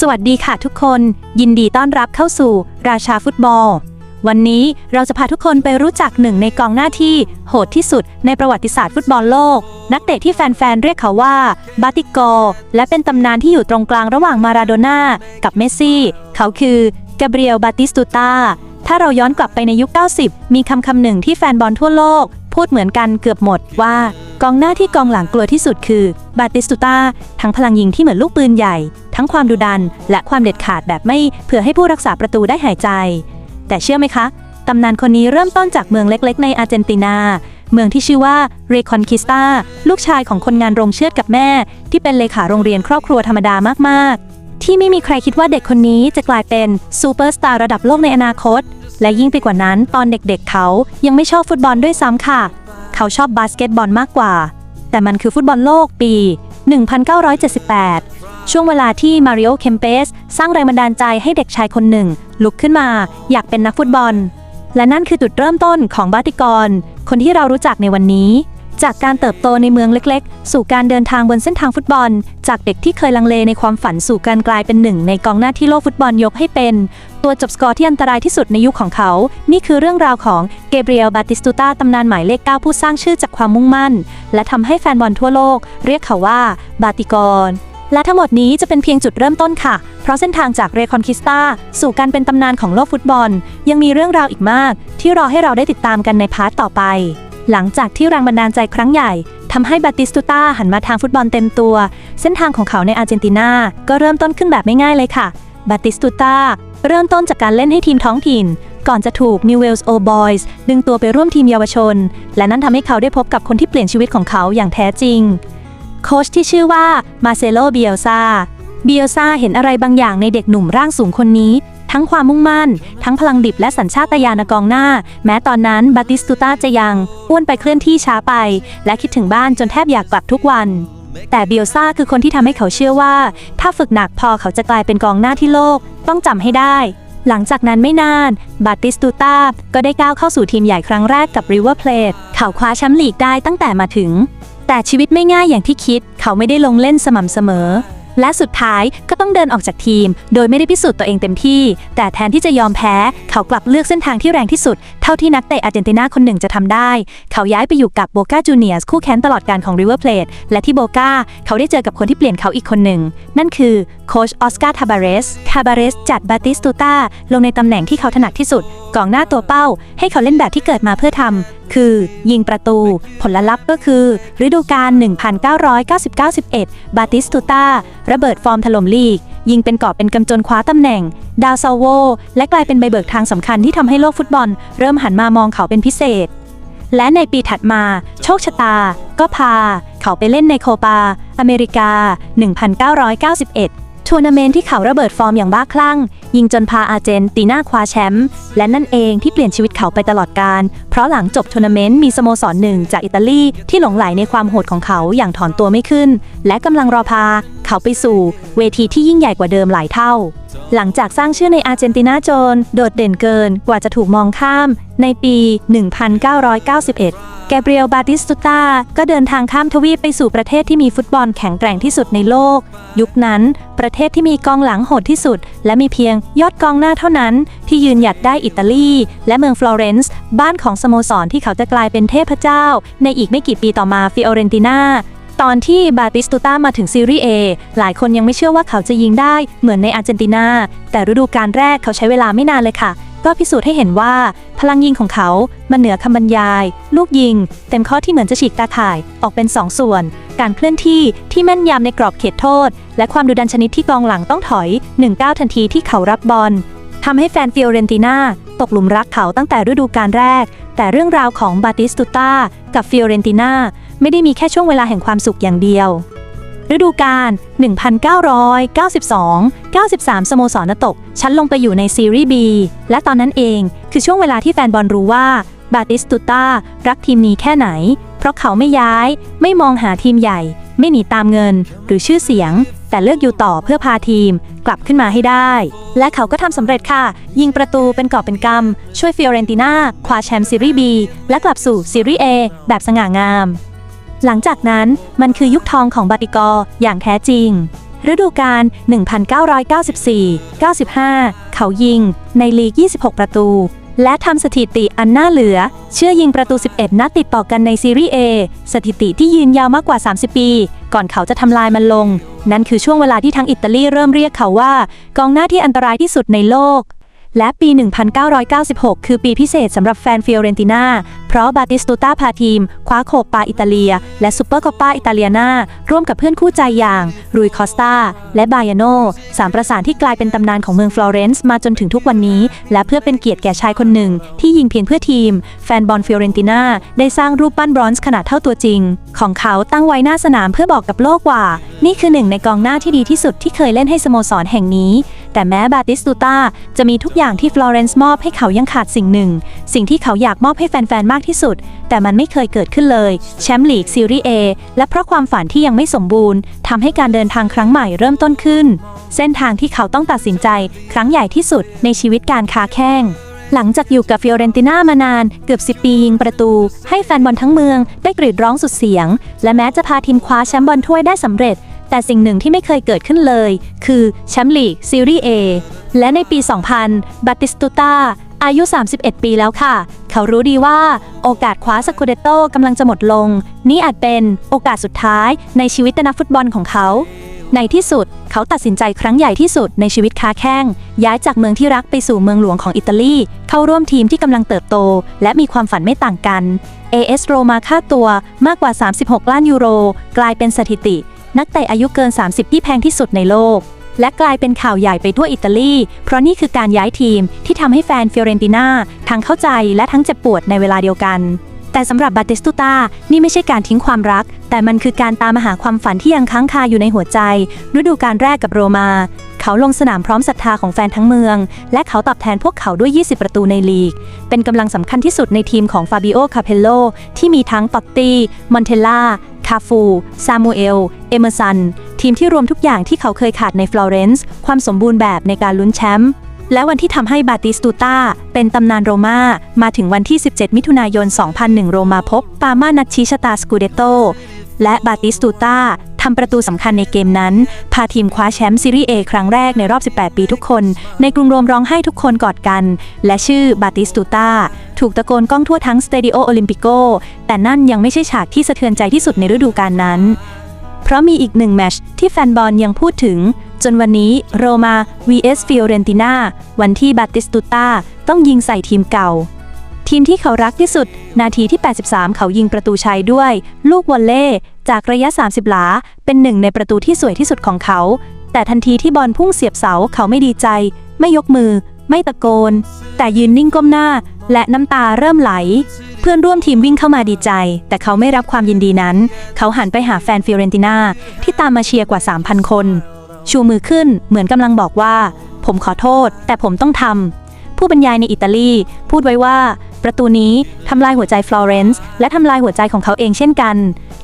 สวัสดีค่ะทุกคน ยินดีต้อนรับเข้าสู่ ราชาฟุตบอล วันนี้เราจะพาทุกคนไปรู้จักหนึ่งในกองหน้าที่ โหดที่สุดในประวัติศาสตร์ฟุตบอลโลก นักเตะที่แฟนๆ เรียกเขาว่าบาติโก และเป็นตำนานที่อยู่ตรงกลางระหว่างมาราโดน่ากับเมสซี่ เขาคือกาเบรียลบาติสตูตาถ้าเราย้อนกลับไปในยุค 90 มีคำคำหนึ่งที่แฟนบอลทั่วโลก พูดเหมือนกันเกือบหมดว่ากองหน้าที่กองหลังกลัวที่สุดคือบาติสตูตาทั้งพลังยิงที่เหมือนลูกปืนใหญ่ ทั้งความดุดัน และความเด็ดขาดแบบไม่เผื่อให้ผู้รักษาประตูได้หายใจ แต่เชื่อไหมคะตำนานคนนี้เริ่มต้นจากเมืองเล็กๆ ในอาร์เจนตินา เมืองที่ชื่อว่าเรคอนคิสตาลูกชายของคนงานโรงเชือดกับแม่ ที่เป็นเลขาโรงเรียนครอบครัวธรรมดามากๆ ที่ไม่มีใครคิดว่าเด็กคนนี้จะกลายเป็นซูเปอร์สตาร์ระดับโลกในอนาคต และยิ่งไปกว่านั้นตอนเด็กๆเขายังไม่ชอบฟุตบอลด้วยซ้ำค่ะ เขาชอบบาสเกตบอลมากกว่า แต่มันคือฟุตบอลโลกปี 1978 ช่วงเวลาที่มาริโอเคมเปสสร้างแรงบันดาลใจให้เด็กชายคนหนึ่ง ลุกขึ้นมาอยากเป็นนักฟุตบอล และนั่นคือจุดเริ่มต้นของบาติกร คนที่เรารู้จักในวันนี้ จากการเติบโตในเมืองเล็กๆ สู่การเดินทางบนเส้นทางฟุตบอล จากเด็กที่เคยลังเลในความฝันสู่การกลายเป็นหนึ่ง ในกองหน้าที่โลกฟุตบอลยกให้เป็น ตัวจบสกอร์ที่อันตรายที่สุดในยุคของเขา นี่คือเรื่องราวของเกเบรียล บาติสตูตาตำนานหมายเลขเก้าผู้สร้างชื่อจากความมุ่งมั่น และทำให้แฟนบอลทั่วโลก เรียกเขาว่า บาติกรและทั้งหมดนี้จะเป็นเพียงจุดเริ่มต้นค่ะ เพราะเส้นทางจากเรคอนคิสตาสู่การเป็นตำนานของโลกฟุตบอล ยังมีเรื่องราวอีกมาก ที่รอให้เราได้ติดตามกันในพาร์ทต่อไป หลังจากที่แรงบันดาลใจครั้งใหญ่ทำให้บาติสตูตาหันมาทางฟุตบอลเต็มตัว เส้นทางของเขาในอาร์เจนตินา ก็เริ่มต้นขึ้นแบบไม่ง่ายเลยค่ะ บาติสตูตาเริ่มต้นจากการเล่นให้ทีมท้องถิ่น ก่อนจะถูก Newell's Old Boys ดึงตัวไปร่วมทีมเยาวชน และนั่นทำให้เขาได้พบกับคนที่เปลี่ยนชีวิตของเขาอย่างแท้จริง โค้ชที่ชื่อว่ามาเซโลเบียลซาเบียลซาเห็นอะไรบางอย่างในเด็กหนุ่มร่างสูงคนนี้ ทั้งความมุ่งมั่น ทั้งพลังดิบและสัญชาตญาณกองหน้า แม้ตอนนั้นบาติสตูตาจะยัง อ้วนไปเคลื่อนที่ช้าไป และคิดถึงบ้านจนแทบอยากกลับทุกวัน แต่เบียลซาคือคนที่ทำให้เขาเชื่อว่า ถ้าฝึกหนักพอเขาจะกลายเป็นกองหน้าที่โลก ต้องจำให้ได้หลังจากนั้นไม่นาน บาติสตูตาก็ได้ก้าวเข้าสู่ทีมใหญ่ครั้งแรกกับ River Plate เขาคว้าแชมป์ลีกได้ตั้งแต่มาถึง แต่ชีวิตไม่ง่ายอย่างที่คิด เขาไม่ได้ลงเล่นสม่ำเสมอ และสุดท้ายก็ต้องเดินออกจากทีม โดยไม่ได้พิสูจน์ตัวเองเต็มที่ แต่แทนที่จะยอมแพ้ เขากลับเลือกเส้นทางที่แรงที่สุด เท่าที่นักเตะอาร์เจนตินาคนหนึ่งจะทำได้ เขาย้ายไปอยู่กับโบกาจูเนียสคู่แข่งตลอดการของ River Plate และที่โบกาเขาได้เจอกับคนที่เปลี่ยนเขาอีกคนหนึ่ง นั่นคือโคชออสการ์ทาบาเรสทาบาเรสจัดบาติสตูตาลงในตำแหน่งที่เขาถนัดที่สุดกองหน้าตัวเป้า ให้เขาเล่นแบบที่เกิดมาเพื่อทำคือยิงประตู ผลลัพธ์ก็คือ ฤดูกาล 1999-11 บาติสตูตาระเบิดฟอร์มถล่มลีก ยิงเป็นกอบเป็นกำจนคว้าตำแหน่ง ดาวซาโว และกลายเป็นใบเบิกทางสำคัญที่ทำให้โลกฟุตบอล เริ่มหันมามองเขาเป็นพิเศษ และในปีถัดมา โชคชะตา ก็พา เขาไปเล่นในโคปา อเมริกา 1991ทัวร์นาเมนต์ที่เขาระเบิดฟอร์มอย่างบ้าคลั่ง ยิงจนพาอาร์เจนตินาคว้าแชมป์และนั่นเองที่เปลี่ยนชีวิตเขาไปตลอดการ เพราะหลังจบทัวร์นาเมนต์มีสโมสรหนึ่งจากอิตาลีที่หลงไหลในความโหดของเขาอย่างถอนตัวไม่ขึ้น และกำลังรอพาเขาไปสู่เวทีที่ยิ่งใหญ่กว่าเดิมหลายเท่า หลังจากสร้างชื่อในอาร์เจนตินาโจน โดดเด่นเกินกว่าจะถูกมองข้าม ในปี 1991 แกเบรียล บาติสตูตา ก็เดินทางข้ามทวีปไปสู่ประเทศที่มีฟุตบอลแข็งแกร่งที่สุดในโลก ยุคนั้น ประเทศที่มีกองหลังโหดที่สุด และมีเพียงยอดกองหน้าเท่านั้นที่ยืนหยัดได้อิตาลี และเมืองฟลอเรนซ์บ้านของสโมสรที่เขาจะกลายเป็นเทพเจ้า ในอีกไม่กี่ปีต่อมาฟิโอเรนตินาตอนที่บาติสตูต้ามาถึงซีรีส์ A หลายคนยังไม่เชื่อว่าเขาจะยิงได้เหมือนในอาร์เจนตินาแต่ฤดูกาลแรกเขาใช้เวลาไม่นานเลยค่ะ ก็พิสูจน์ให้เห็นว่า พลังยิงของเขา มันเหนือคำบรรยาย ลูกยิง เต็มข้อที่เหมือนจะฉีกตาข่าย ออกเป็น 2 ส่วน การเคลื่อนที่ที่แม่นยำในกรอบเขตโทษ และความดุดันชนิดที่กองหลังต้องถอย1ก้าวทันทีที่เขารับบอลทำให้แฟนฟิโอเรนติน่าตกหลุมรักเขาตั้งแต่ฤดูกาลแรก แต่เรื่องราวของบาติสตูตากับฟิโอเรนติน่าไม่ได้มีแค่ช่วงเวลาแห่งความสุขอย่างเดียว ฤดูกาล 1992 93 สโมสรนตก ชั้นลงไปอยู่ในซีรีส์ B และตอนนั้นเอง คือช่วงเวลาที่แฟนบอลรู้ว่า บาติสตูตารักทีมนี้แค่ไหน เพราะเขาไม่ย้าย ไม่มองหาทีมใหญ่ ไม่หนีตามเงิน หรือชื่อเสียง แต่เลือกอยู่ต่อเพื่อพาทีมกลับขึ้นมาให้ได้ และเขาก็ทำสำเร็จค่ะ ยิงประตูเป็นกอบเป็นกำช่วยฟิโอเรนติน่าคว้าแชมป์ซีรีส์ B และกลับสู่ซีรีส์ A แบบสง่างาม หลังจากนั้นมันคือยุคทองของบาติกออย่างแท้จริง ฤดูกาล 1994 95 เขายิง ในลีก 26 ประตู และทำสถิติอันน่าเหลือ เชื่อยิงประตู 11 นัดติดต่อกันในซีรีส์ A สถิติที่ยืนยาวมากกว่า 30 ปี ก่อนเขาจะทำลายมันลง นั่นคือช่วงเวลาที่ทั้งอิตาลีเริ่มเรียกเขาว่า กองหน้าที่อันตรายที่สุดในโลกและปี 1996 คือปีพิเศษสำหรับแฟนฟิโอเรนติน่า เพราะบาติสตูต้าพาทีม คว้าโคปาอิตาเลีย และซูเปอร์โคปาอิตาเลียนาร่วมกับเพื่อนคู่ใจอย่างรุยคอสตาและบายาโนสามประสานที่กลายเป็นตำนานของเมืองฟลอเรนซ์มาจนถึงทุกวันนี้ และเพื่อเป็นเกียรติแก่ชายคนหนึ่ง ที่ยิงเพียงเพื่อทีม แฟนบอลฟิโอเรนติน่าได้สร้างรูปปั้นบรอนซ์ขนาดเท่าตัวจริง ของเขาตั้งไว้หน้าสนามเพื่อบอกกับโลกว่า นี่คือหนึ่งในกองหน้าที่ดีที่สุดที่เคยเล่นให้สโมสรแห่งนี้ แต่แม้บาติสตูตาจะมีทุกอย่างที่ฟลอเรนซ์มอบให้เขายังขาดสิ่งหนึ่ง สิ่งที่เขาอยากมอบให้แฟนๆมากที่สุด แต่มันไม่เคยเกิดขึ้นเลย แชมป์ลีกซีรีส์ A และเพราะความฝันที่ยังไม่สมบูรณ์ทำให้การเดินทางครั้งใหม่เริ่มต้นขึ้น เส้นทางที่เขาต้องตัดสินใจ ครั้งใหญ่ที่สุดในชีวิตการค้าแข้งหลังจากอยู่กับฟิโอเรนติน่ามานานเกือบ 10 ปียิงประตู ให้แฟนบอลทั้งเมืองได้กรีดร้องสุดเสียง และแม้จะพาทีมคว้าแชมป์บอลถ้วยได้สำเร็จ แต่สิ่งหนึ่งที่ไม่เคยเกิดขึ้นเลย คือแชมป์ลีกซีรีส์ A และในปี 2000 บัตติสตูตา อายุ 31 ปีแล้วค่ะ เขารู้ดีว่าโอกาสคว้าสกูเดโตกำลังจะหมดลง นี่อาจเป็นโอกาสสุดท้ายในชีวิตนักฟุตบอลของเขา ในที่สุดเขาตัดสินใจครั้งใหญ่ที่สุดในชีวิตค้าแข้ง ย้ายจากเมืองที่รักไปสู่เมืองหลวงของอิตาลี เข้าร่วมทีมที่กำลังเติบโต และมีความฝันไม่ต่างกัน AS โรมาค่าตัวมากกว่า 36 ล้านยูโร กลายเป็นสถิติ นักเตะอายุเกิน 30 ที่แพงที่สุดในโลก และกลายเป็นข่าวใหญ่ไปทั่วอิตาลี เพราะนี่คือการย้ายทีมที่ทำให้แฟนฟิเรนติน่าทั้งเข้าใจและทั้งเจ็บปวดในเวลาเดียวกัน แต่สำหรับบาติสตูตานี่ไม่ใช่การทิ้งความรัก แต่มันคือการตามหาความฝันที่ยังค้างคาอยู่ในหัวใจ ฤดูกาลแรกกับโรมา เขาลงสนามพร้อมศรัทธาของแฟนทั้งเมือง และเขาตอบแทนพวกเขาด้วย 20 ประตูในลีก เป็นกำลังสำคัญที่สุดในทีมของฟาบิโอ คาเพลโลที่มีทั้งตอตตี้ มอนเทลล่า คาฟู ซามูเอล เอเมอร์สัน ทีมที่รวมทุกอย่างที่เขาเคยขาดในฟลอเรนซ์ความสมบูรณ์แบบในการลุ้นแชมป์และวันที่ทำให้บาติสตูตาเป็นตำนานโรมามาถึงวันที่ 17 มิถุนายน 2001 โรมาพบ ปามานัดชิชตาสกูเดโตและบาติสตูตาทำประตูสำคัญในเกมนั้น พาทีมคว้าแชมป์ซีรีส์ A ครั้งแรกในรอบ 18 ปีทุกคน ในกรุงโรมร้องไห้ทุกคนกอดกัน และชื่อบาติสตูตาถูกตะโกนก้องทั่วทั้งสเตดิโอโอลิมปิโก แต่นั่นยังไม่ใช่ฉากที่สะเทือนใจที่สุดในฤดูกาลนั้น ราะมีอีกหนึ่งแมชที่แฟนบอลยังพูดถึง จนวันนี้โรมา vs ฟิโอเรนติน่าวันที่บาติสตูตาต้องยิงใส่ทีมเก่า ทีมที่เขารักที่สุด นาทีที่ 83 เขายิงประตูชัยด้วย ลูกวอลเล่จากระยะ 30 หลา เป็นหนึ่งในประตูที่สวยที่สุดของเขา แต่ทันทีที่บอลพุ่งเสียบเสาเขาไม่ดีใจ ไม่ยกมือ ไม่ตะโกน แต่ยืนนิ่งก้มหน้าและน้ำตาเริ่มไหล เพื่อนร่วมทีมวิ่งเข้ามาดีใจ แต่เขาไม่รับความยินดีนั้น เขาหันไปหาแฟนฟิโอเรนติน่าที่ตามมาเชียร์กว่า 3,000 คน ชูมือขึ้นเหมือนกำลังบอกว่า ผมขอโทษ แต่ผมต้องทำผู้บรรยายในอิตาลี พูดไว้ว่า ประตูนี้ทำลายหัวใจฟลอเรนซ์และทำลายหัวใจของเขาเองเช่นกัน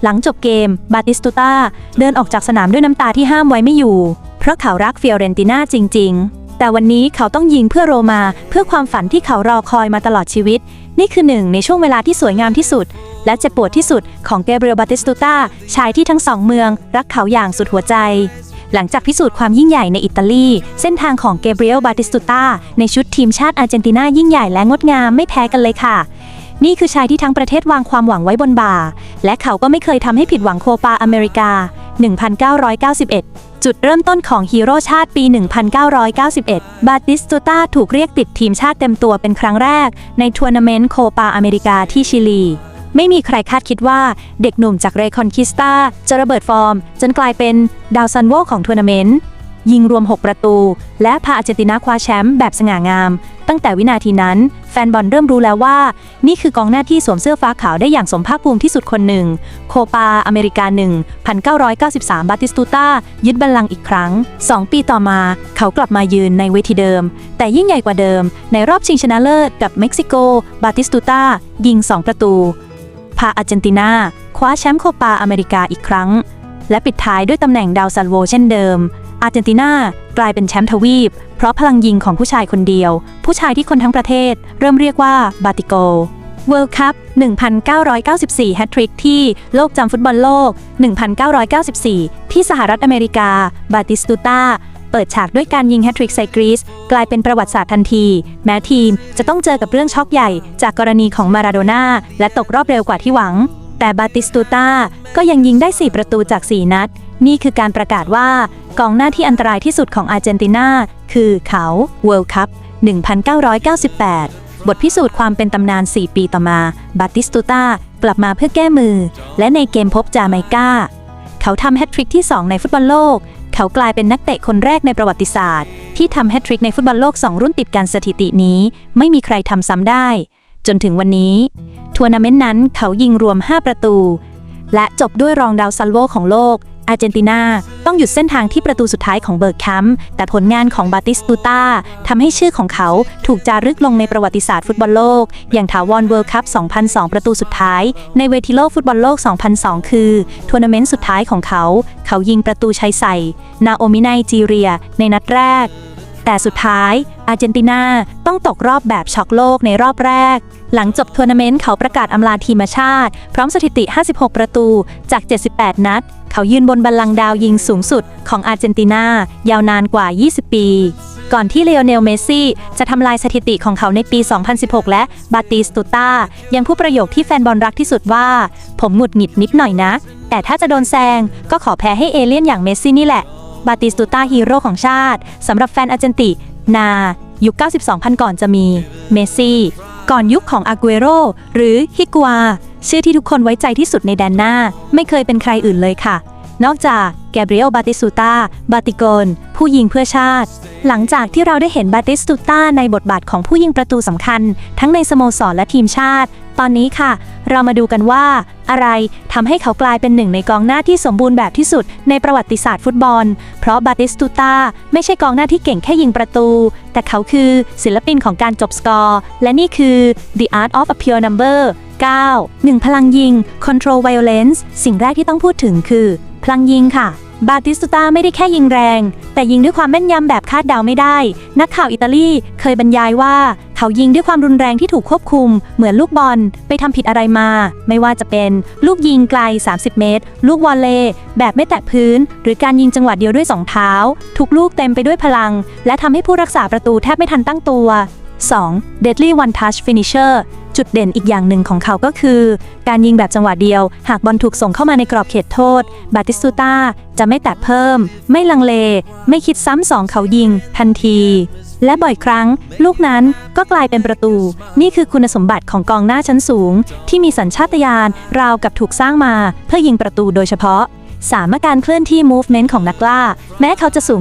หลังจบเกมบาติสตูตาเดินออกจากสนามด้วยน้ำตาที่ห้ามไว้ไม่อยู่ เพราะเขารักฟิโอเรนติน่าจริง ๆ แต่วันนี้เขาต้องยิงเพื่อโรมา เพื่อความฝันที่เขารอคอยมาตลอดชีวิต นี่คือหนึ่งในช่วงเวลาที่สวยงามที่สุด และเจ็บปวดที่สุดของเกเบรียลบาติสตูตาชายที่ทั้งสองเมือง รักเขาอย่างสุดหัวใจ หลังจากพิสูจน์ความยิ่งใหญ่ในอิตาลี เส้นทางของเกเบรียลบาติสตูตาในชุดทีมชาติอาร์เจนตินายิ่งใหญ่และงดงามไม่แพ้กันเลยค่ะนี่คือชายที่ทั้งประเทศวางความหวังไว้บนบ่า และเขาก็ไม่เคยทำให้ผิดหวังโคปาอเมริกา 1991 จุดเริ่มต้นของฮีโร่ชาติปี 1991 บาติสตูตาถูกเรียกติดทีมชาติเต็มตัวเป็นครั้งแรก ในทัวร์นาเมนต์โคปาอเมริกาที่ชิลี ไม่มีใครคาดคิดว่าเด็กหนุ่มจากเรคอนคิสตาจะระเบิดฟอร์ม จนกลายเป็นดาวซันโวของทัวร์นาเมนต์ ยิงรวม 6 ประตู และพาอาร์เจนตินาคว้าแชมป์แบบสง่างาม ตั้งแต่วินาทีนั้น แฟนบอลเริ่มรู้แล้วว่า นี่คือกองหน้าที่สวมเสื้อฟ้าขาวได้อย่างสมภาคภูมิที่สุดคนหนึ่ง โคปาอเมริกาหนึ่ง1993 บาติสตูตายึดบัลลังก์อีกครั้ง 2 ปีต่อมาเขากลับมายืนในเวทีเดิม แต่ยิ่งใหญ่กว่าเดิม ในรอบชิงชนะเลิศกับเม็กซิโก บาติสตูตายิง 2 ประตู พาอาร์เจนตินาคว้าแชมป์โคปาอเมริกาอีกครั้ง และปิดท้ายด้วยตำแหน่งดาวซันโวเช่นเดิม อาร์เจนตินากลายเป็นแชมป์ทวีป เพราะพลังยิงของผู้ชายคนเดียว ผู้ชายที่คนทั้งประเทศเริ่มเรียกว่าบาติโก World Cup 1994 แฮตทริกที่โลกจำฟุตบอลโลก 1994 ที่สหรัฐอเมริกา บาติสตูตาเปิดฉากด้วยการยิงแฮตทริกใส่กรีซกลายเป็นประวัติศาสตร์ทันที แม้ทีมจะต้องเจอกับเรื่องช็อกใหญ่ จากกรณีของมาราโดน่าและตกรอบเร็วกว่าที่หวัง แต่บาติสตูตาก็ยังยิงได้ 4 ประตูจาก 4 นัด นี่คือการประกาศว่า กองหน้าที่อันตรายที่สุดของอาร์เจนตินา คือเขา World Cup 1998 บทพิสูจน์ความเป็นตำนาน 4 ปีต่อมา บาติสตูตากลับมาเพื่อแก้มือ และในเกมพบจาไมกาเขาทำแฮตทริกที่ 2 ในฟุตบอลโลก เขากลายเป็นนักเตะคนแรกในประวัติศาสตร์ ที่ทำแฮตทริกในฟุตบอลโลก 2 รุ่นติดกันสถิตินี้ ไม่มีใครทำซ้ำได้ จนถึงวันนี้ทัวร์นาเมนต์นั้นเขายิงรวม 5 ประตู และจบด้วยรองดาวซัลโวของโลก อาร์เจนตินาต้องหยุดเส้นทางที่ประตูสุดท้ายของเบิร์กแคมป์แต่ผลงานของบาติสตูตาทำให้ชื่อของเขาถูกจารึกลงในประวัติศาสตร์ฟุตบอลโลก อย่างถาวรเวิลด์คัพ 2002 ประตูสุดท้าย ในเวทีโลกฟุตบอลโลก 2002 คือทัวร์นาเมนต์สุดท้ายของเขา เขายิงประตูชัยใส่ นาโอมิไนจีเรีย ในนัดแรก แต่สุดท้ายอาร์เจนตินาต้องตกรอบแบบช็อกโลกในรอบแรก หลังจบทัวร์นาเมนต์เขาประกาศอำลาทีมชาติ พร้อมสถิติ 56 ประตูจาก 78 นัด เขายืนบนบัลลังก์ดาวยิงสูงสุดของอาร์เจนตินายาวนานกว่า 20 ปี ก่อนที่เลโอเนล เมสซี่ จะทำลายสถิติของเขาในปี 2016 และบาติสตูตายังพูดประโยคที่แฟนบอลรักที่สุดว่า ผมหงุดหงิดนิดหน่อยนะ แต่ถ้าจะโดนแซงก็ขอแพ้ให้เอเลี่ยนอย่างเมสซี่นี่แหละ บาติสตูตาฮีโร่ของชาติสำหรับแฟนอาร์เจนตินายุค 92,000 ก่อนจะมี เมสซี่ ก่อนยุคของอากูเอโรหรือฮิกัว ชื่อที่ทุกคนไว้ใจที่สุดในแดนหน้า ไม่เคยเป็นใครอื่นเลยค่ะ นอกจากแกเบรียลบาติสตูตาบาติโกน ผู้ยิงเพื่อชาติ หลังจากที่เราได้เห็นบาติสตูตาในบทบาทของผู้ยิงประตูสำคัญ ทั้งในสโมสรและทีมชาติ ตอนนี้ค่ะ เรามาดูกันว่า อะไรทำให้เขากลายเป็นหนึ่งในกองหน้าที่สมบูรณ์แบบที่สุดในประวัติศาสตร์ฟุตบอล เพราะบาติสตูตาไม่ใช่กองหน้าที่เก่งแค่ยิงประตู แต่เขาคือศิลปินของการจบสกอร์ และนี่คือ The Art of a Pure Number 9 1 พลังยิง Control Violence สิ่งแรกที่ต้องพูดถึงคือ พลังยิงค่ะ บาติสตูตาไม่ได้แค่ยิงแรง แต่ยิงด้วยความแม่นยำแบบคาดเดาไม่ได้ นักข่าวอิตาลีเคยบรรยายว่า เขายิงด้วยความรุนแรงที่ถูกควบคุม เหมือนลูกบอล ไปทำผิดอะไรมา ไม่ว่าจะเป็น ลูกยิงไกล 30 เมตร ลูกวอลเลย์แบบไม่แตะพื้น หรือการยิงจังหวะเดียวด้วยสองเท้า ทุกลูกเต็มไปด้วยพลัง และทำให้ผู้รักษาประตูแทบไม่ทันตั้งตัว 2. Deadly One Touch Finisher จุดเด่นอีกอย่างหนึ่งของเขาก็คือ การยิงแบบจังหวะเดียว หากบอลถูกส่งเข้ามาในกรอบเขตโทษ บาติสตูตาจะไม่แตะเพิ่ม ไม่ลังเล ไม่คิดซ้ำสองเขายิง ทันที และบ่อยครั้ง ลูกนั้นก็กลายเป็นประตู นี่คือคุณสมบัติของกองหน้าชั้นสูง ที่มีสัญชาตญาณราวกับถูกสร้างมาเพื่อยิงประตูโดยเฉพาะสามารถการเคลื่อนที่ movement ของนักล่า แม้เขาจะสูง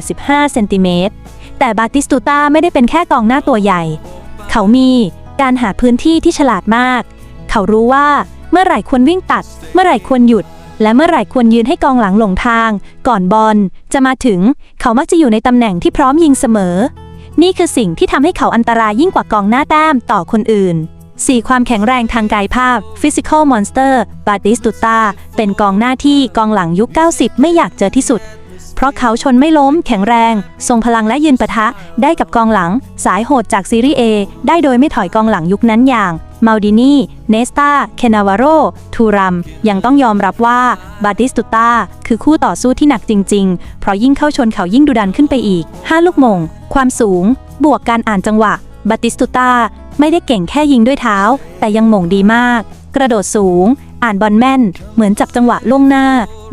185 เซนติเมตร แต่บาติสตูตาไม่ได้เป็นแค่กองหน้าตัวใหญ่ เขามี การหาพื้นที่ที่ฉลาดมาก เขารู้ว่าเมื่อไหร่ควรวิ่งตัด เมื่อไหร่ควรหยุด และเมื่อไหร่ควรยืนให้กองหลังหลงทาง ก่อนบอลจะมาถึง เขามักจะอยู่ในตำแหน่งที่พร้อมยิงเสมอ นี่คือสิ่งที่ทำให้เขาอันตรายยิ่งกว่ากองหน้าแต้มต่อคนอื่น 4. ความแข็งแรงทางกายภาพ Physical Monster บาติสตูตาเป็นกองหน้าที่กองหลังยุค 90 ไม่อยากเจอที่สุด เพราะเขาชนไม่ล้มแข็งแรง ทรงพลังและยืนปะทะ ได้กับกองหลัง สายโหดจากซีรีส์ A ได้โดยไม่ถอยกองหลังยุคนั้นอย่างมาดินีเนสตาเคนาวาโร ทูรัม ยังต้องยอมรับว่าบาติสตูตาคือคู่ต่อสู้ที่หนักจริง ๆ เพราะยิ่งเข้าชนเขายิ่งดุดันขึ้นไปอีก 5 ลูกมง ความสูง บวกการอ่านจังหวะ บาติสตูตาไม่ได้เก่งแค่ยิงด้วยเท้า แต่ยังหม่งดีมาก กระโดดสูง อ่านบอลแม่น เหมือนจับจังหวะล่วงหน้า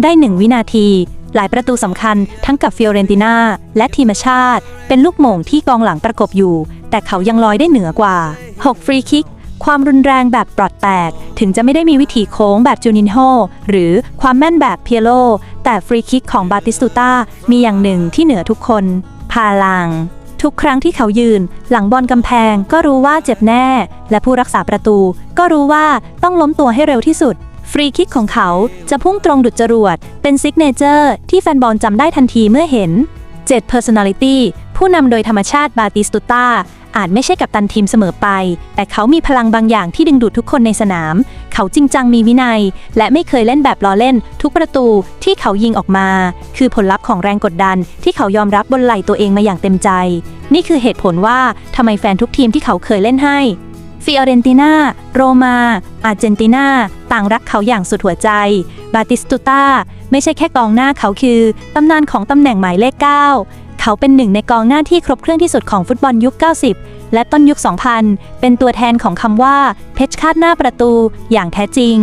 ได้หนึ่งวินาที หลายประตูสำคัญทั้งกับฟิโอเรนติน่าและทีมชาติ เป็นลูกโหม่งที่กองหลังประกบอยู่ แต่เขายังลอยได้เหนือกว่า 6 ฟรีคิก ความรุนแรงแบบปลอดแตก ถึงจะไม่ได้มีวิถีโค้งแบบจูนินโฮหรือความแม่นแบบเพียโล แต่ฟรีคิกของบาติสตูตามีอย่างหนึ่งที่เหนือทุกคนพลังทุกครั้งที่เขายืน หลังบอลกำแพงก็รู้ว่าเจ็บแน่ และผู้รักษาประตูก็รู้ว่าต้องล้มตัวให้เร็วที่สุด ฟรีคิกของเขาจะพุ่งตรงดุจจรวด เป็นซิกเนเจอร์ที่แฟนบอลจำได้ทันทีเมื่อเห็น 7 Personality ผู้นำโดยธรรมชาติบาติสตูตาอาจไม่ใช่กับตันทีมเสมอไป แต่เขามีพลังบางอย่างที่ดึงดูดทุกคนในสนาม เขาจริงจังมีวินัย และไม่เคยเล่นแบบล้อเล่น ทุกประตูที่เขายิงออกมา คือผลลัพธ์ของแรงกดดันที่เขายอมรับบนไหล่ตัวเองมาอย่างเต็มใจ นี่คือเหตุผลว่าทำไมแฟนทุกทีมที่เขาเคยเล่นให้ ฟิออเรนตินา โรมา อาร์เจนตินา ต่างรักเขาอย่างสุดหัวใจ บาติสตูตาไม่ใช่แค่กองหน้าเขาคือ ตำนานของตำแหน่งหมายเลข 9 เขาเป็นหนึ่งในกองหน้าที่ครบเครื่องที่สุดของฟุตบอลยุค 90 และต้นยุค 2000 เป็นตัวแทนของคำว่า เพชรคาดหน้าประตูอย่างแท้จริง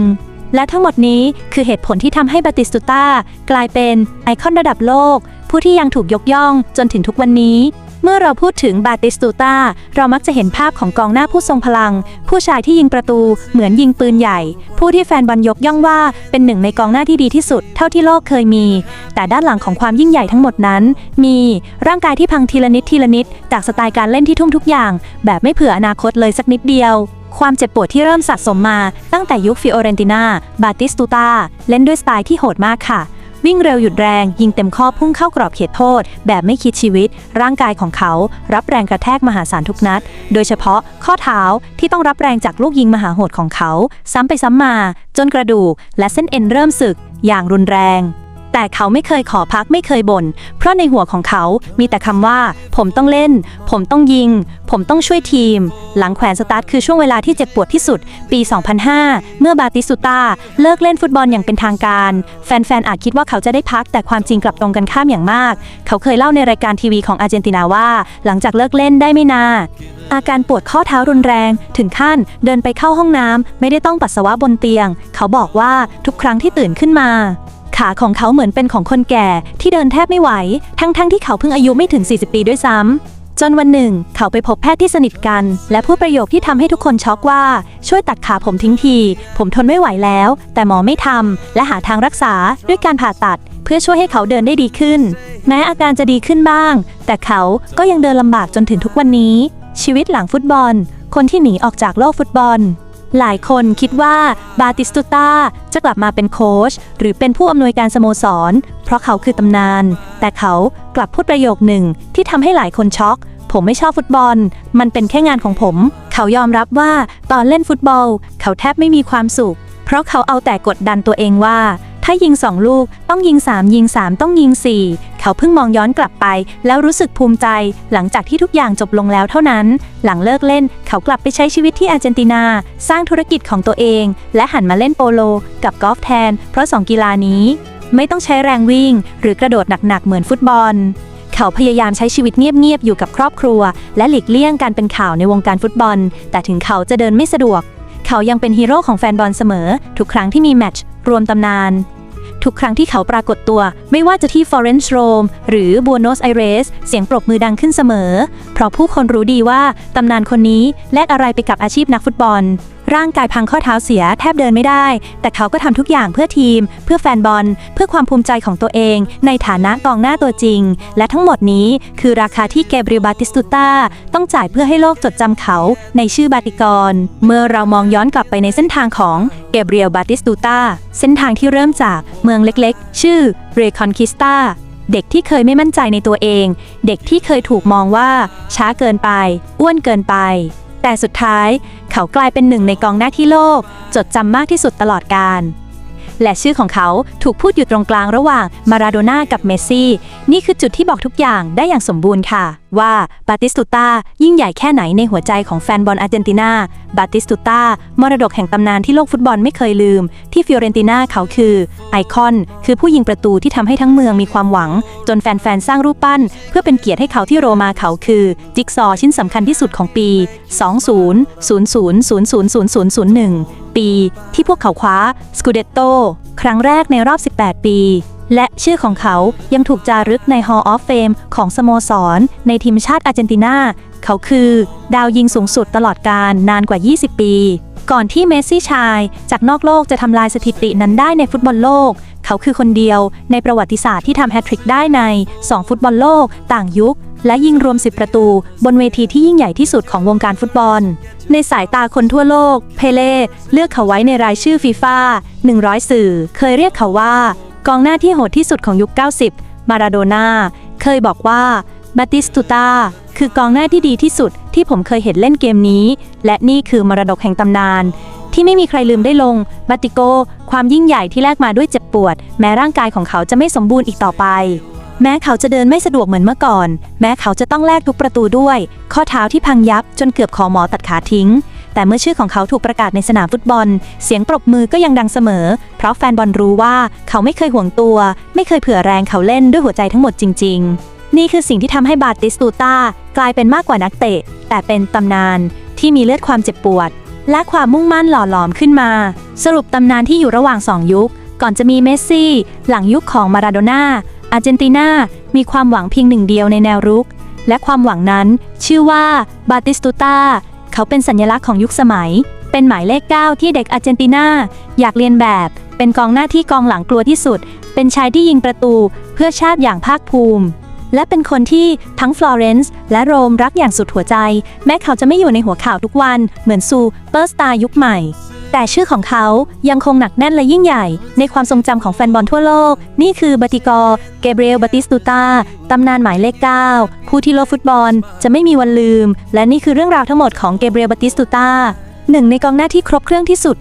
และทั้งหมดนี้คือเหตุผลที่ทำให้บาติสตูตากลายเป็นไอคอนระดับโลก ผู้ที่ยังถูกยกย่องจนถึงทุกวันนี้ เมื่อเราพูดถึงบาติสตูตาเรามักจะเห็นภาพของกองหน้าผู้ทรงพลัง ผู้ชายที่ยิงประตูเหมือนยิงปืนใหญ่ ผู้ที่แฟนบอลยกย่องว่าเป็นหนึ่งในกองหน้าที่ดีที่สุด เท่าที่โลกเคยมี แต่ด้านหลังของความยิ่งใหญ่ทั้งหมดนั้น มีร่างกายที่พังทีละนิดทีละนิด จากสไตล์การเล่นที่ทุ่มทุกอย่าง แบบไม่เผื่ออนาคตเลยสักนิดเดียวความเจ็บปวดที่เริ่มสะสมมาตั้งแต่ยุคฟิโอเรนตินา บาติสตูตา เล่นด้วยสไตล์ที่โหดมากค่ะ วิ่งเร็วหยุดแรง ยิงเต็มข้อพุ่งเข้ากรอบเขตโทษ แบบไม่คิดชีวิต ร่างกายของเขา รับแรงกระแทกมหาศาลทุกนัด โดยเฉพาะข้อเท้าที่ต้องรับแรงจากลูกยิงมหาโหดของเขา ซ้ำไปซ้ำมา จนกระดูก และเส้นเอ็นเริ่มสึก อย่างรุนแรง แต่เขาไม่เคยขอพักไม่เคยบ่น เพราะในหัวของเขามีแต่คำว่า ผมต้องเล่น ผมต้องยิง ผมต้องช่วยทีม หลังแขวนสตาร์ทคือช่วงเวลาที่เจ็บปวดที่สุด ปี 2005 เมื่อบาติสุตาเลิกเล่นฟุตบอลอย่างเป็นทางการ แฟนๆอาจคิดว่าเขาจะได้พัก แต่ความจริงกลับตรงกันข้ามอย่างมาก เขาเคยเล่าในรายการทีวีของอาร์เจนตินาว่า หลังจากเลิกเล่นได้ไม่นานอาการปวดข้อเท้ารุนแรง ถึงขั้นเดินไปเข้าห้องน้ำไม่ได้ต้องปัสสาวะบนเตียง เขาบอกว่าทุกครั้งที่ตื่นขึ้นมา ขาของเขาเหมือนเป็นของคนแก่ที่เดินแทบไม่ไหว ทั้งๆทที่เขาเพิ่งอายุไม่ถึง 40 ปีด้วยซ้ำ จนวันหนึ่ง เขาไปพบแพทย์ที่สนิทกัน และพูดประโยคที่ทำให้ทุกคนช็อกว่าช่วยตัดขาผมทิ้งที ผมทนไม่ไหวแล้ว แต่หมอไม่ทำและหาทางรักษาด้วยการผ่าตัด เพื่อช่วยให้เขาเดินได้ดีขึ้น แม้อาการจะดีขึ้นบ้าง แต่เขาก็ยังเดินลำบากจนถึงทุกวันนี้ ชีวิตหลังฟุตบอล คนที่หนีออกจากโลกฟุตบอล หลายคนคิดว่าบาติสตูตาจะกลับมาเป็นโค้ชหรือเป็นผู้อำนวยการสโมสร เพราะเขาคือตำนาน แต่เขากลับพูดประโยคหนึ่งที่ทำให้หลายคนช็อก ผมไม่ชอบฟุตบอล มันเป็นแค่งานของผม เขายอมรับว่าตอนเล่นฟุตบอล เขาแทบไม่มีความสุข เพราะเขาเอาแต่กดดันตัวเองว่า ถ้ายิง2ลูกต้องยิง3ยิง3ต้องยิง4เขาเพิ่งมองย้อนกลับไป แล้วรู้สึกภูมิใจ หลังจากที่ทุกอย่างจบลงแล้วเท่านั้น หลังเลิกเล่นเขากลับไปใช้ชีวิตที่อาร์เจนตินา สร้างธุรกิจของตัวเอง และหันมาเล่นโปโล กับกอล์ฟแทน เพราะ2กีฬานี้ไม่ต้องใช้แรงวิ่ง หรือกระโดดหนักๆเหมือนฟุตบอล เขาพยายามใช้ชีวิตเงียบๆอยู่กับครอบครัว และหลีกเลี่ยงการเป็นข่าวในวงการฟุตบอล แต่ถึงเขาจะเดินไม่สะดวก เขายังเป็นฮีโร่ของแฟนบอลเสมอ ทุกครั้งที่มีแมตช์ รวมตำนาน ทุกครั้งที่เขาปรากฏตัว ไม่ว่าจะที่ฟลอเรนซ์โรมหรือบัวโนสไอเรส เสียงปรบมือดังขึ้นเสมอ เพราะผู้คนรู้ดีว่าตำนานคนนี้แลกอะไรไปกับอาชีพนักฟุตบอลร่างกายพังข้อเท้าเสียแทบเดินไม่ได้ แต่เขาก็ทำทุกอย่างเพื่อทีม เพื่อแฟนบอล เพื่อความภูมิใจของตัวเอง ในฐานะกองหน้าตัวจริง และทั้งหมดนี้คือราคาที่เกเบรียลบาติสตูตาต้องจ่ายเพื่อให้โลกจดจำเขาในชื่อบาติกร เมื่อเรามองย้อนกลับไปในเส้นทางของเกเบรียลบาติสตูตาเส้นทางที่เริ่มจากเมืองเล็กๆ ชื่อเรคอนคิสตาเด็กที่เคยไม่มั่นใจในตัวเอง เด็กที่เคยถูกมองว่า ช้าเกินไป อ้วนเกินไป แต่สุดท้ายเขากลายเป็นหนึ่งในกองหน้าที่โลก จดจำมากที่สุดตลอดกาล และชื่อของเขาถูกพูดอยู่ตรงกลางระหว่างมาราโดน่ากับเมสซี่ นี่คือจุดที่บอกทุกอย่างได้อย่างสมบูรณ์ค่ะ ว่าบาติสตูตายิ่งใหญ่แค่ไหนในหัวใจของแฟนบอลอาร์เจนตินาบาติสตูตามรดกแห่งตำนานที่โลกฟุตบอลไม่เคยลืม ที่ฟิโอเรนติน่าเขาคือไอคอน คือผู้ยิงประตูที่ทำให้ทั้งเมืองมีความหวัง จนแฟนๆสร้างรูปปั้น เพื่อเป็นเกียรติให้เขาที่โรมาเขาคือ จิ๊กซอชิ้นสำคัญที่สุดของปี ปี ที่พวกเขาคว้าสกูเดตโตครั้งแรกในรอบ 18 ปี และชื่อของเขายังถูกจารึกใน Hall of Fame ของสโมสร ในทีมชาติอาร์เจนตินา เขาคือ ดาวยิงสูงสุดตลอดการนานกว่า 20 ปี ก่อนที่เมสซี่ชาย จากนอกโลกจะทำลายสถิตินั้นได้ในฟุตบอลโลก เขาคือคนเดียวในประวัติศาสตร์ที่ทำแฮตทริกได้ใน 2 ฟุตบอลโลก ต่างยุค และยิงรวม 10 ประตู บนเวทีที่ยิ่งใหญ่ที่สุดของวงการฟุตบอล ในสายตาคนทั่วโลก เพเล่เลือกเขาไว้ในรายชื่อฟีฟ่า100 สื่อ เคยเรียกเขาว่า กองหน้าที่โหดที่สุดของยุค 90 มาราโดน่าเคยบอกว่าบาติสตูตาคือกองหน้าที่ดีที่สุดที่ผมเคยเห็นเล่นเกมนี้ และนี่คือมรดกแห่งตำนาน ที่ไม่มีใครลืมได้ลงบาติโก ความยิ่งใหญ่ที่แลกมาด้วยเจ็บปวด แม้ร่างกายของเขาจะไม่สมบูรณ์อีกต่อไป แม้เขาจะเดินไม่สะดวกเหมือนเมื่อก่อน แม้เขาจะต้องแลกทุกประตูด้วย ข้อเท้าที่พังยับจนเกือบขอหมอตัดขาทิ้ง แต่เมื่อชื่อของเขาถูกประกาศในสนามฟุตบอล เสียงปรบมือก็ยังดังเสมอ เพราะแฟนบอลรู้ว่าเขาไม่เคยห่วงตัว ไม่เคยเผื่อแรงเขาเล่นด้วยหัวใจทั้งหมดจริง ๆ นี่คือสิ่งที่ทำให้บาติสตูตากลายเป็นมากกว่านักเตะ แต่เป็นตำนานที่มีเลือดความเจ็บปวด และความมุ่งมั่นหล่อหลอมขึ้นมา สรุปตำนานที่อยู่ระหว่างสองยุค ก่อนจะมีเมสซี่ หลังยุคของมาราโดน่า อาร์เจนตินามีความหวังเพียงหนึ่งเดียวในแนวรุก และความหวังนั้นชื่อว่าบาติสตูตาเขาเป็นสัญลักษณ์ของยุคสมัย เป็นหมายเลข 9 ที่เด็กอาร์เจนตินาอยากเรียนแบบ เป็นกองหน้าที่กองหลังกลัวที่สุด เป็นชายที่ยิงประตูเพื่อชาติอย่างภาคภูมิ และเป็นคนที่ทั้งฟลอเรนซ์และโรมรักอย่างสุดหัวใจ แม้เขาจะไม่อยู่ในหัวข่าวทุกวันเหมือนซูเปอร์สตาร์ยุคใหม่ แต่ชื่อของเขายังคงหนักแน่นและยิ่งใหญ่ ในความทรงจำของแฟนบอลทั่วโลก นี่คือบาติกอเกเบรียลบาติสตูตาตำนานหมายเลข 9 ผู้ที่โลกฟุตบอลจะไม่มีวันลืม และนี่คือเรื่องราวทั้งหมดของเกเบรียลบาติสตูตาหนึ่งในกองหน้าที่ครบเครื่องที่สุด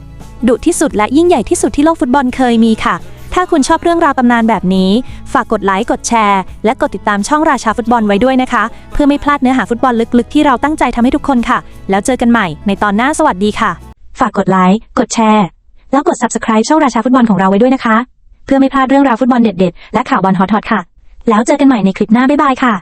ดุที่สุดและยิ่งใหญ่ที่สุดที่โลกฟุตบอลเคยมีค่ะ ถ้าคุณชอบเรื่องราวตำนานแบบนี้ ฝากกดไลค์กดแชร์ และกดติดตามช่องราชาฟุตบอลไว้ด้วยนะคะ เพื่อไม่พลาดเนื้อหาฟุตบอลลึกๆ ที่เราตั้งใจทำให้ทุกคนค่ะ แล้วเจอกันใหม่ในตอนหน้าสวัสดีค่ะ ฝากกดไลค์ กดแชร์ แล้วกด subscribe ช่องราชาฟุตบอลของเราไว้ด้วยนะคะ เพื่อไม่พลาดเรื่องราวฟุตบอลเด็ดๆ และข่าวบอลฮอตๆค่ะ แล้วเจอกันใหม่ในคลิปหน้าบ๊ายบายค่ะ